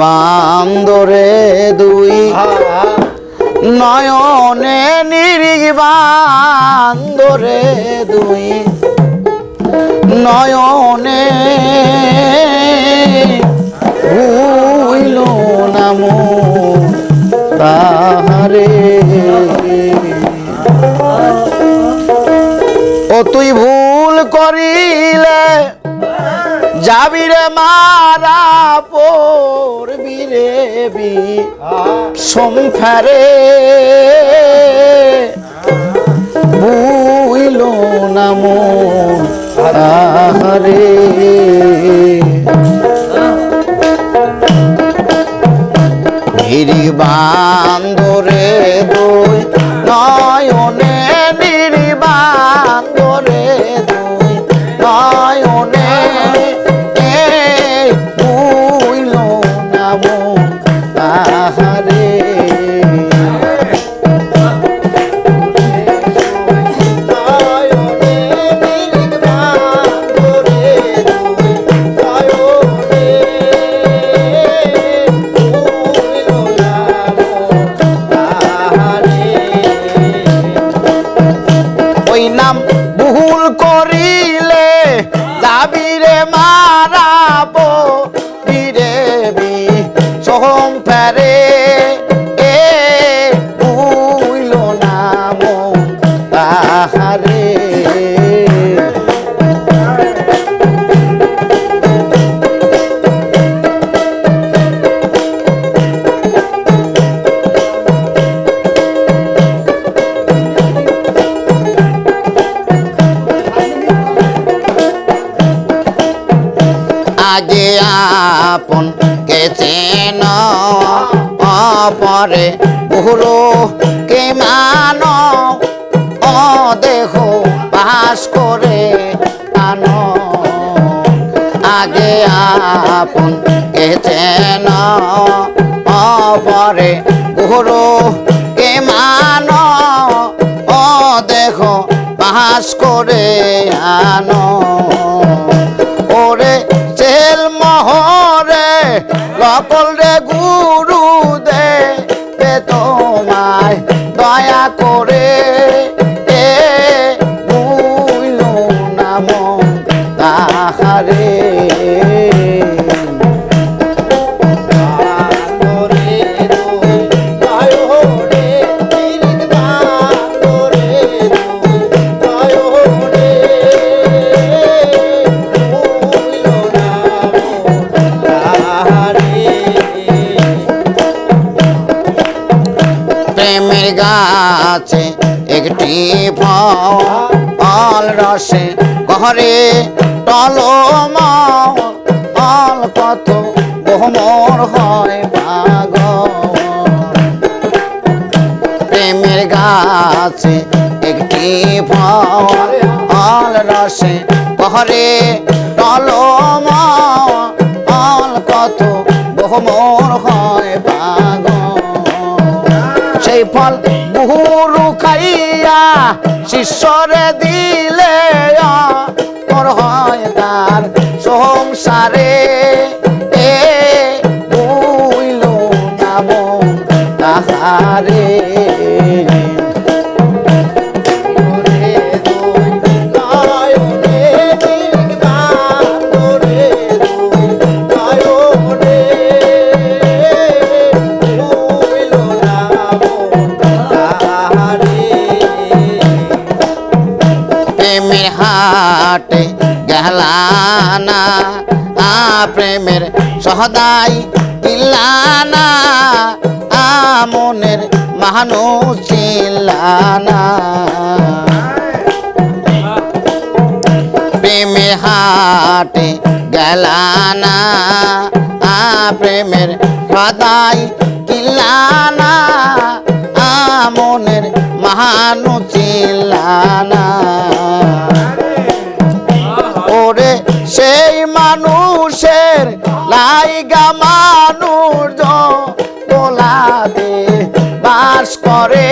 বান্দরে দুই নয়নে নিরিগ বান্দরে দুই নয়নে ভুইল নাম তাহারে। ও তুই ভুল যাবি রে মারা পড়বি রে বি। সংসারে বুইল নাম তাহারে গিরি বান্দরে দুই নয়নে নিরি অপরে পুরো কে মান? অ দেহ পাস করে আনো। আগে আপন কেছেন অপরে পুরো। কে মান? অ দেহ পাস করে আনো। ওরে চেল মহরে সকল রে গুরু দয়া করে এ বুইল নাম তাহারে। গাছে একটি ফল রসে ঘরে টলম অল কত গহমর হয় পাগ প্রেমের গাছে একটি ফল রসে ঘরে টলম অল কত গহমর হয় পাগ সেই ফল বহুরু খাইয়া শিষ্যরে দিলে হাটে গেলানা, আ প্রেমের সহদাই ইল্লানা আ মনের মানুষ চিল্লানা প্রেমের হাটে গেলানা, আ প্রেমের সদাই কিল্লানা আ মনের মহানু চিল্লানা লাইগা মানুষ দোলাতে বাস করে।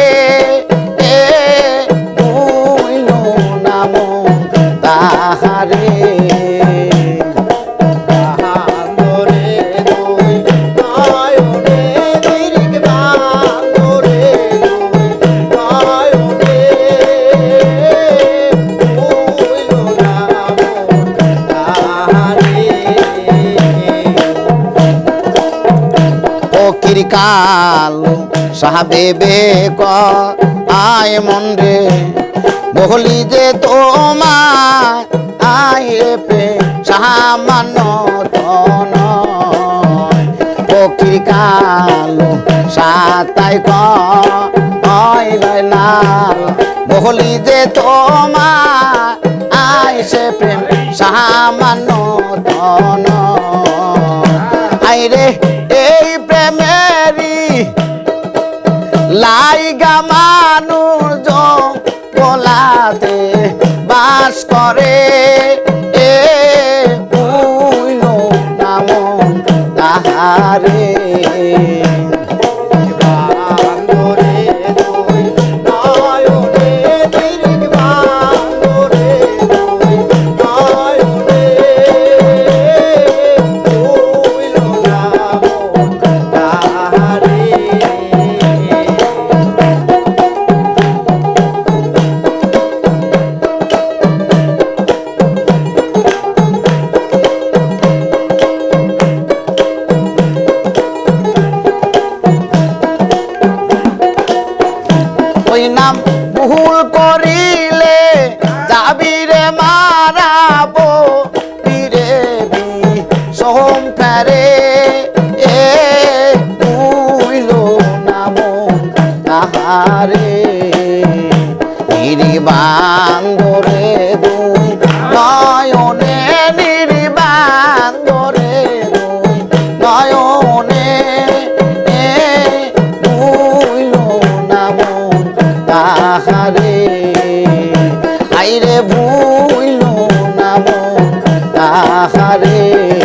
কালু। সাহাবেবে ক আয় মন রে, বহলি যে তোমার, আয় পে, সামান্য তন পক্ষীর কালু, সাতাই ক, আয় লাল। বহলি যে তোমার, আয় সে প্রেম, সামান্য তন আইরে এই লাইগা মানুষ গোলাতে বাস করে। এ নাম তাহারে। নাম হইল না মন তাহারে।